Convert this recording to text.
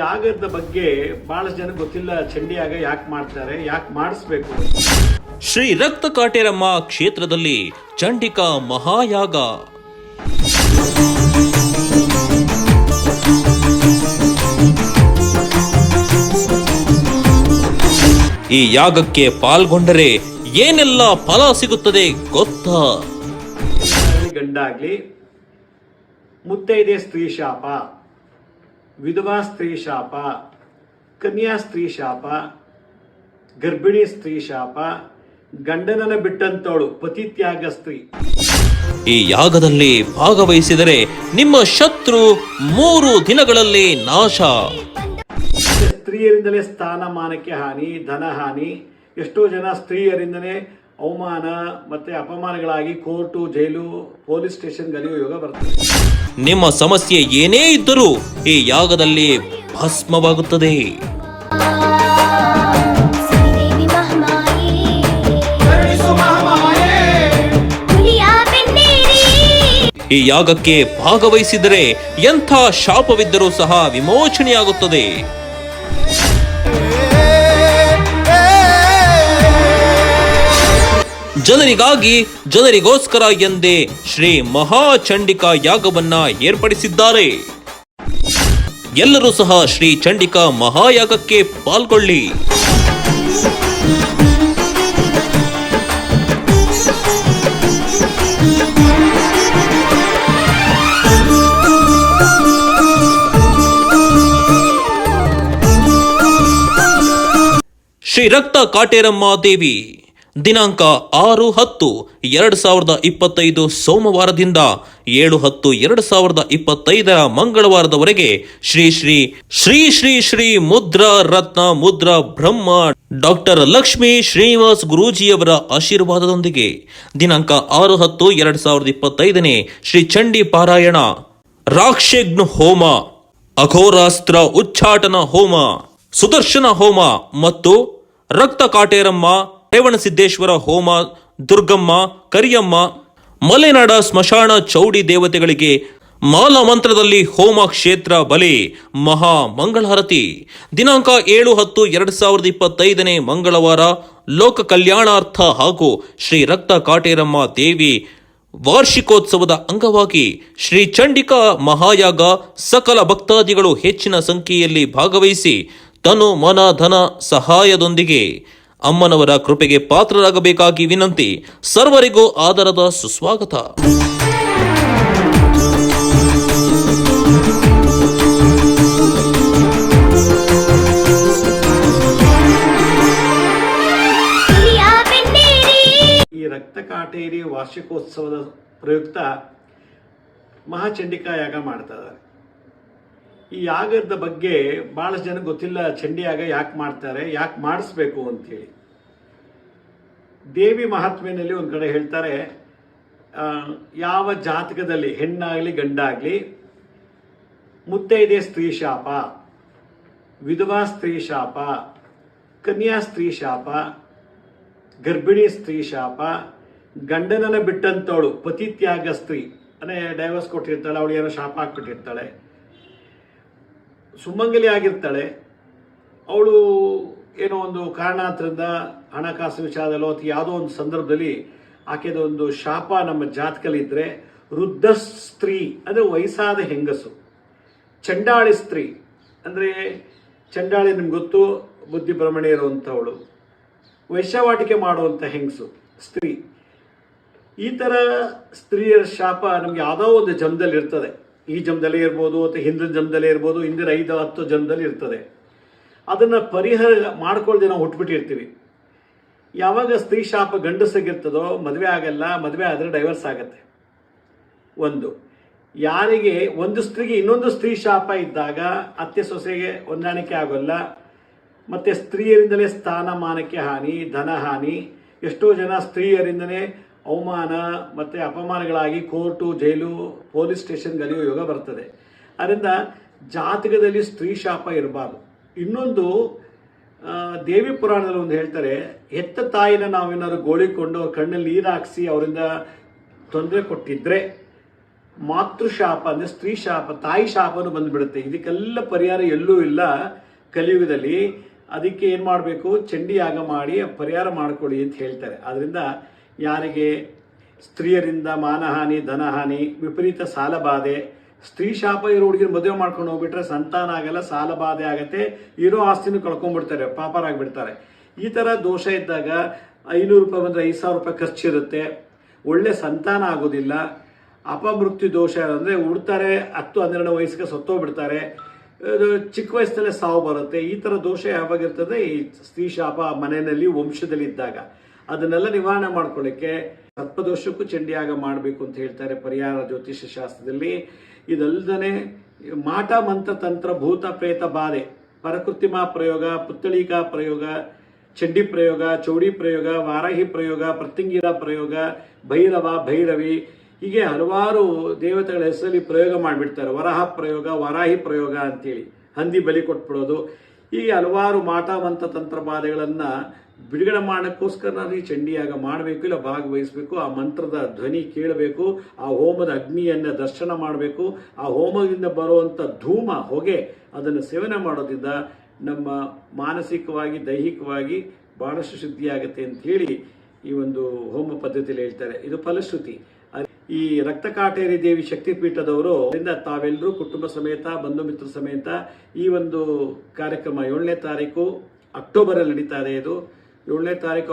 ಯಾಗದ ಬಗ್ಗೆ ಬಹಳಷ್ಟು ಜನ ಗೊತ್ತಿಲ್ಲ ಚಂಡಿಯಾಗ ಯಾಕೆ ಮಾಡ್ತಾರೆ ಯಾಕೆ ಮಾಡಿಸ್ಬೇಕು ಶ್ರೀ ರಕ್ತ ಕಾಟೇರಮ್ಮ ಕ್ಷೇತ್ರದಲ್ಲಿ ಚಂಡಿಕಾ ಮಹಾಯಾಗ. ಈ ಯಾಗಕ್ಕೆ ಪಾಲ್ಗೊಂಡರೆ ಏನೆಲ್ಲ ಫಲ ಸಿಗುತ್ತದೆ ಗೊತ್ತಾ? ಗಂಡಾಗ್ಲಿ ಮುತ್ತೈದೆ ಸ್ತ್ರೀ ಶಾಪ ವಿಧವಾ ಸ್ತ್ರೀ ಶಾಪ ಕನ್ಯಾ ಸ್ತ್ರೀ ಶಾಪ ಗರ್ಭಿಣಿ ಸ್ತ್ರೀ ಶಾಪ ಗಂಡನನ್ನ ಬಿಟ್ಟಂತವಳು ಪತಿತ್ಯಾಗ ಸ್ತ್ರೀ. ಈ ಯಾಗದಲ್ಲಿ ಭಾಗವಹಿಸಿದರೆ ನಿಮ್ಮ ಶತ್ರು ಮೂರು ದಿನಗಳಲ್ಲಿ ನಾಶ. ಸ್ತ್ರೀಯರಿಂದಲೇ ಸ್ಥಾನಮಾನಕ್ಕೆ ಹಾನಿ ಧನ ಹಾನಿ. ಎಷ್ಟೋ ಜನ ಸ್ತ್ರೀಯರಿಂದಲೇ ಅವಮಾನ ಮತ್ತೆ ಅಪಮಾನಗಳಾಗಿ ಕೋರ್ಟು, ಜೈಲು, ಪೊಲೀಸ್ ಸ್ಟೇಷನ್ ಗಲಿಯೋ ಯೋಗ ಬರ್ತದೆ. ನಿಮ್ಮ ಸಮಸ್ಯೆ ಏನೇ ಇದ್ದರೂ ಈ ಯಾಗದಲ್ಲಿ ಭಸ್ಮವಾಗುತ್ತದೆ. ಈ ಯಾಗಕ್ಕೆ ಭಾಗವಹಿಸಿದರೆ ಎಂಥ ಶಾಪವಿದ್ದರೂ ಸಹ ವಿಮೋಚನೆಯಾಗುತ್ತದೆ. ಜನರಿಗಾಗಿ ಜನರಿಗೋಸ್ಕರ ಎಂದೇ ಶ್ರೀ ಮಹಾಚಂಡಿಕಾ ಯಾಗವನ್ನ ಏರ್ಪಡಿಸಿದ್ದಾರೆ. ಎಲ್ಲರೂ ಸಹ ಶ್ರೀ ಚಂಡಿಕಾ ಮಹಾಯಾಗಕ್ಕೆ ಪಾಲ್ಗೊಳ್ಳಿ. ಶ್ರೀ ರಕ್ತ ಕಾಟೇರಮ್ಮ ದೇವಿ. ದಿನಾಂಕ ಆರು ಹತ್ತು ಎರಡು ಸಾವಿರದ ಇಪ್ಪತ್ತೈದು ಸೋಮವಾರದಿಂದ ಏಳು ಹತ್ತು ಎರಡು ಸಾವಿರದ ಇಪ್ಪತ್ತೈದರ ಮಂಗಳವಾರದವರೆಗೆ ಶ್ರೀ ಶ್ರೀ ಶ್ರೀ ಶ್ರೀ ಶ್ರೀ ಮುದ್ರಾ ರತ್ನ ಮುದ್ರಾ ಬ್ರಹ್ಮ ಡಾಕ್ಟರ್ ಲಕ್ಷ್ಮೀ ಶ್ರೀನಿವಾಸ್ ಗುರೂಜಿಯವರ ಆಶೀರ್ವಾದದೊಂದಿಗೆ ದಿನಾಂಕ ಆರು ಹತ್ತು ಎರಡು ಸಾವಿರದ ಇಪ್ಪತ್ತೈದನೇ ಶ್ರೀ ಚಂಡಿ ಪಾರಾಯಣ ರಾಕ್ಷಗ್ನ ಹೋಮ, ಅಘೋರಾಸ್ತ್ರ ಉಚ್ಚಾಟನ ಹೋಮ, ಸುದರ್ಶನ ಹೋಮ ಮತ್ತು ರಕ್ತ ಕಾಟೇರಮ್ಮ ರೇವಣಸಿದ್ದೇಶ್ವರ, ಹೋಮ, ದುರ್ಗಮ್ಮ, ಕರಿಯಮ್ಮ, ಮಲೆನಾಡ ಸ್ಮಶಾನ ಚೌಡಿ ದೇವತೆಗಳಿಗೆ ಮಾಲ ಮಂತ್ರದಲ್ಲಿ ಹೋಮ ಕ್ಷೇತ್ರ ಬಲಿ, ಮಹಾ ಮಂಗಳಾರತಿ. ದಿನಾಂಕ ಏಳು ಹತ್ತು ಎರಡು ಸಾವಿರದ ಇಪ್ಪತ್ತೈದನೇ ಮಂಗಳವಾರ, ಲೋಕ ಕಲ್ಯಾಣಾರ್ಥ ಹಾಗೂ ಶ್ರೀ ರಕ್ತ ಕಾಟೇರಮ್ಮ ದೇವಿ ವಾರ್ಷಿಕೋತ್ಸವದ ಅಂಗವಾಗಿ ಶ್ರೀ ಚಂಡಿಕಾ ಮಹಾಯಾಗ ಸಕಲ ಭಕ್ತಾದಿಗಳು ಹೆಚ್ಚಿನ ಸಂಖ್ಯೆಯಲ್ಲಿ ಭಾಗವಹಿಸಿ ತನು ಮನ ಧನ ಸಹಾಯದೊಂದಿಗೆ ಅಮ್ಮನವರ ಕೃಪೆಗೆ ಪಾತ್ರರಾಗಬೇಕಾಗಿ ವಿನಂತಿ ಸರ್ವರಿಗೂ ಆದರದ ಸುಸ್ವಾಗತ. ಈ ವಾರ್ಷಿಕೋತ್ಸವದ ಪ್ರಯುಕ್ತ ಮಹಾಚಂಡಿಕಾ ಯಾಗ ಮಾಡ್ತಾ ಇದ್ದಾರೆ. ಈ ಯಾಗದ ಬಗ್ಗೆ ಬಹಳಷ್ಟು ಜನ ಗೊತ್ತಿಲ್ಲ, ಚಂಡಿ ಯಾಗ ಯಾಕೆ ಮಾಡ್ತಾರೆ, ಯಾಕೆ ಮಾಡಿಸ್ಬೇಕು ಅಂತೇಳಿ. ದೇವಿ ಮಹಾತ್ಮೆಯಲ್ಲಿ ಒಂದು ಕಡೆ ಹೇಳ್ತಾರೆ ಯಾವ ಜಾತಕದಲ್ಲಿ ಹೆಣ್ಣಾಗಲಿ, ಗಂಡಾಗಲಿ, ಮುತ್ತೈದೆ ಸ್ತ್ರೀ ಶಾಪ, ವಿಧವಾ ಸ್ತ್ರೀ ಶಾಪ, ಕನ್ಯಾ ಸ್ತ್ರೀ ಶಾಪ, ಗರ್ಭಿಣಿ ಸ್ತ್ರೀ ಶಾಪ, ಗಂಡನನ್ನು ಬಿಟ್ಟಂತವಳು ಪತಿತ್ಯಾಗ ಸ್ತ್ರೀ, ಅಂದರೆ ಡೈವರ್ಸ್ ಕೊಟ್ಟಿರ್ತಾಳೆ, ಅವಳು ಏನೋ ಶಾಪ ಹಾಕ್ಬಿಟ್ಟಿರ್ತಾಳೆ. ಸುಮಂಗಲಿ ಆಗಿರ್ತಾಳೆ. ಅವಳು ಏನೋ ಒಂದು ಕಾರಣಾಂತರದಿಂದ ಹಣಕಾಸು ವಿಚಾರದಲ್ಲೋ ಅಥವಾ ಯಾವುದೋ ಒಂದು ಸಂದರ್ಭದಲ್ಲಿ ಆಕೆದ ಒಂದು ಶಾಪ ನಮ್ಮ ಜಾತಕಲ್ಲಿದ್ದರೆ ವೃದ್ಧ ಸ್ತ್ರೀ, ಅಂದರೆ ವಯಸ್ಸಾದ ಹೆಂಗಸು. ಚಂಡಾಳಿ ಸ್ತ್ರೀ, ಅಂದರೆ ಚಂಡಾಳಿ ನಿಮ್ಗೆ ಗೊತ್ತು, ಬುದ್ಧಿ ಭ್ರಮಣೆ ಇರುವಂಥವಳು. ವೈಶವಾಟಿಕೆ ಮಾಡುವಂಥ ಹೆಂಗಸು, ಸ್ತ್ರೀ. ಈ ಥರ ಸ್ತ್ರೀಯರ ಶಾಪ ನಮ್ಗೆ ಯಾವುದೋ ಒಂದು ಜನ್ಮದಲ್ಲಿ ಇರ್ತದೆ. ಈ ಜನ್ಮದಲ್ಲೇ ಇರ್ಬೋದು ಅಥವಾ ಹಿಂದಿನ ಜನ್ಮದಲ್ಲೇ ಇರ್ಬೋದು, ಹಿಂದಿನ ಐದು, ಹತ್ತು ಜನ್ಮದಲ್ಲಿ ಇರ್ತದೆ. ಅದನ್ನು ಪರಿಹಾರ ಮಾಡ್ಕೊಳ್ಳದೆ ನಾವು ಹುಟ್ಬಿಟ್ಟಿರ್ತೀವಿ. ಯಾವಾಗ ಸ್ತ್ರೀ ಶಾಪ ಗಂಡಸಗಿರ್ತದೋ, ಮದುವೆ ಆಗಲ್ಲ, ಮದುವೆ ಆದರೆ ಡೈವರ್ಸ್ ಆಗತ್ತೆ. ಒಂದು. ಯಾರಿಗೆ ಒಂದು ಸ್ತ್ರೀಗೆ ಇನ್ನೊಂದು ಸ್ತ್ರೀ ಶಾಪ ಇದ್ದಾಗ ಅತ್ತೆ ಸೊಸೆಗೆ ಹೊಂದಾಣಿಕೆ ಆಗೋಲ್ಲ, ಮತ್ತು ಸ್ತ್ರೀಯರಿಂದಲೇ ಸ್ಥಾನಮಾನಕ್ಕೆ ಹಾನಿ, ಧನ ಹಾನಿ, ಎಷ್ಟೋ ಜನ ಸ್ತ್ರೀಯರಿಂದಲೇ ಅವಮಾನ ಮತ್ತು ಅಪಮಾನಗಳಾಗಿ ಕೋರ್ಟು, ಜೈಲು, ಪೊಲೀಸ್ ಸ್ಟೇಷನ್ ಗಲಿಯೋ ಯೋಗ ಬರ್ತದೆ. ಅದರಿಂದ ಜಾತಕದಲ್ಲಿ ಸ್ತ್ರೀ ಶಾಪ ಇರಬಾರ್ದು. ಇನ್ನೊಂದು ದೇವಿ ಪುರಾಣದಲ್ಲಿ ಒಂದು ಹೇಳ್ತಾರೆ ಹೆತ್ತ ತಾಯಿನ ನಾವೇನಾದ್ರು ಗೋಳಿಕೊಂಡು ಕಣ್ಣಲ್ಲಿ ನೀರು ಹಾಕಿಸಿ ಅವರಿಂದ ತೊಂದರೆ ಕೊಟ್ಟಿದ್ರೆ ಮಾತೃಶಾಪ ಅಂದ್ರೆ ಸ್ತ್ರೀ ಶಾಪ, ತಾಯಿ ಶಾಪನೂ ಬಂದ್ಬಿಡುತ್ತೆ. ಇದಕ್ಕೆಲ್ಲ ಪರಿಹಾರ ಎಲ್ಲೂ ಇಲ್ಲ ಕಲಿಯುಗದಲ್ಲಿ. ಅದಕ್ಕೆ ಏನು ಮಾಡಬೇಕು? ಚಂಡಿ ಯಾಗ ಮಾಡಿ ಪರಿಹಾರ ಮಾಡ್ಕೊಳ್ಳಿ ಅಂತ ಹೇಳ್ತಾರೆ. ಅದರಿಂದ ಯಾರಿಗೆ? ಸ್ತ್ರೀಯರಿಂದ ಮಾನಹಾನಿ, ಧನಹಾನಿ, ವಿಪರೀತ ಸಾಲಬಾಧೆ ಸ್ತ್ರೀ ಶಾಪ ಇರೋ ಹುಡುಗಿನ ಮದುವೆ ಮಾಡ್ಕೊಂಡು ಹೋಗ್ಬಿಟ್ರೆ ಸಂತಾನ ಆಗಲ್ಲ ಸಾಲಬಾಧೆ ಆಗುತ್ತೆ. ಇರೋ ಆಸ್ತಿನೂ ಕಳ್ಕೊಂಡ್ಬಿಡ್ತಾರೆ ಪಾಪರಾಗಿಬಿಡ್ತಾರೆ ಈ ಥರ ದೋಷ ಇದ್ದಾಗ ಐನೂರು ರೂಪಾಯಿ ಬಂದರೆ ಐದು ಸಾವಿರ ರೂಪಾಯಿ ಖರ್ಚಿರುತ್ತೆ. ಒಳ್ಳೆ ಸಂತಾನ ಆಗೋದಿಲ್ಲ. ಅಪಮೃತ್ಯು ದೋಷ ಅಂದರೆ ಉಡ್ತಾರೆ, ಹತ್ತು, ಹನ್ನೆರಡು ವಯಸ್ಸಿಗೆ ಸತ್ತೋಗ್ಬಿಡ್ತಾರೆ. ಚಿಕ್ಕ ವಯಸ್ಸಲ್ಲೇ ಸಾವು ಬರುತ್ತೆ. ಈ ಥರ ದೋಷ ಯಾವಾಗಿರ್ತದೆ ಈ ಸ್ತ್ರೀ ಶಾಪ ಮನೆಯಲ್ಲಿ ವಂಶದಲ್ಲಿ ಇದ್ದಾಗ ಅದನ್ನೆಲ್ಲ ನಿವಾರಣೆ ಮಾಡ್ಕೊಳ್ಳಿಕ್ಕೆ ಸರ್ಪದೋಷಕ್ಕೂ ಚಂಡಿಯಾಗ ಮಾಡಬೇಕು ಅಂತ ಹೇಳ್ತಾರೆ ಪರಿಹಾರ ಜ್ಯೋತಿಷ್ಯ ಶಾಸ್ತ್ರದಲ್ಲಿ. ಇದಲ್ದನೆ ಮಾಟ, ಮಂತ್ರ, ತಂತ್ರ, ಭೂತ, ಪ್ರೇತ, ಬಾಧೆ, ಪರಕೃತಿಮ ಪ್ರಯೋಗ ಪುತ್ತಳಿಕಾ ಪ್ರಯೋಗ, ಚಂಡಿ ಪ್ರಯೋಗ, ಚೌಡಿ ಪ್ರಯೋಗ, ವಾರಾಹಿ ಪ್ರಯೋಗ ಪ್ರತ್ಯಂಗಿರ ಪ್ರಯೋಗ, ಭೈರವ, ಭೈರವಿ, ಹೀಗೆ ಹಲವಾರು ದೇವತೆಗಳ ಹೆಸರಲ್ಲಿ ಪ್ರಯೋಗ ಮಾಡಿಬಿಡ್ತಾರೆ. ವರಹ ಪ್ರಯೋಗ, ವಾರಾಹಿ ಪ್ರಯೋಗ ಅಂತೇಳಿ. ಹಂದಿ ಬಲಿ ಕೊಟ್ಬಿಡೋದು. ಹೀಗೆ ಹಲವಾರು ಮಾಟವಂತ ತಂತ್ರಬಾಧೆಗಳನ್ನು ಬಿಡುಗಡೆ ಮಾಡೋಕ್ಕೋಸ್ಕರ ನಾನು ಈ ಚಂಡಿಯಾಗ ಮಾಡಬೇಕು ಇಲ್ಲ ಭಾಗವಹಿಸಬೇಕು, ಆ ಮಂತ್ರದ ಧ್ವನಿ ಕೇಳಬೇಕು, ಆ ಹೋಮದ ಅಗ್ನಿಯನ್ನು ದರ್ಶನ ಮಾಡಬೇಕು, ಆ ಹೋಮದಿಂದ ಬರುವಂಥ ಧೂಮ, ಹೊಗೆ, ಅದನ್ನು ಸೇವನೆ ಮಾಡೋದ್ರಿಂದ ನಮ್ಮ ಮಾನಸಿಕವಾಗಿ, ದೈಹಿಕವಾಗಿ ಬಹಳಷ್ಟು ಶುದ್ಧಿಯಾಗುತ್ತೆ ಅಂತ ಹೇಳಿ ಈ ಒಂದು ಹೋಮ ಪದ್ಧತಿಯಲ್ಲಿ ಹೇಳ್ತಾರೆ. ಇದು ಫಲಶ್ರುತಿ. ಈ ರಕ್ತ ಕಾಟೇರಿ ದೇವಿ ಶಕ್ತಿಪೀಠದವರು ಅದರಿಂದ ತಾವೆಲ್ಲರೂ ಕುಟುಂಬ ಸಮೇತ ಬಂಧು ಮಿತ್ರ ಸಮೇತ ಈ ಒಂದು ಕಾರ್ಯಕ್ರಮ ಏಳನೇ ತಾರೀಕು ಅಕ್ಟೋಬರಲ್ಲಿ ನಡೀತಾ ಇದೆ ಇದು. ಏಳನೇ ತಾರೀಕು